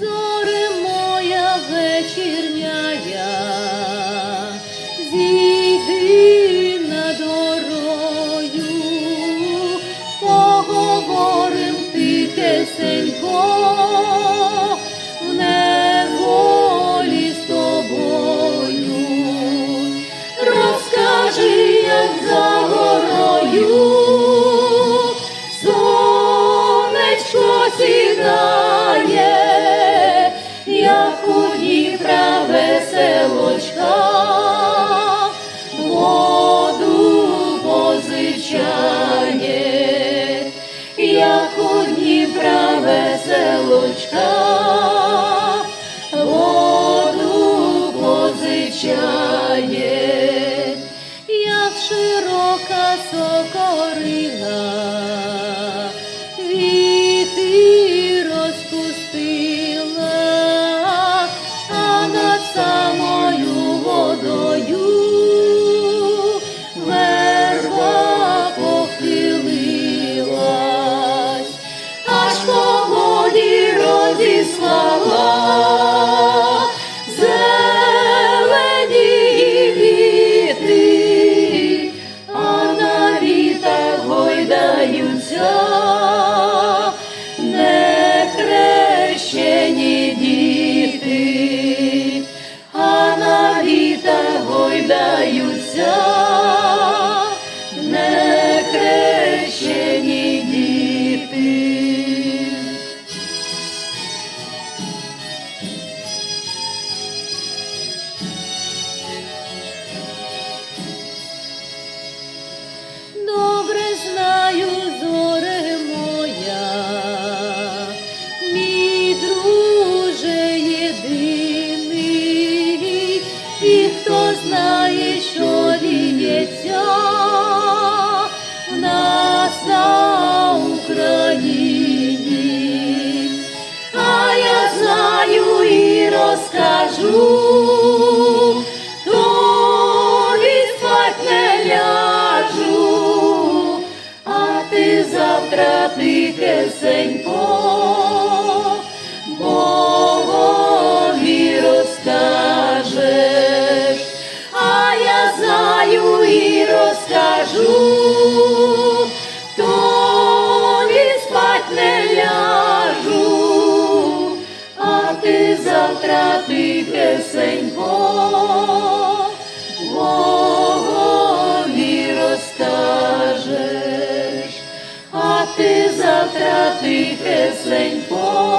зори дорою, поговорим тихесенько, в неволі з тобою, розкажи, за горою, сонечко сідає як у Дніпра веселочка, воду позичає, як у Дніпра веселочка, воду позичає, завтра тихесенько Богові розкажеш, а я знаю і розкажу. Тобі спать не ляжу, а ти завтра тихесенько завтра тихесенько.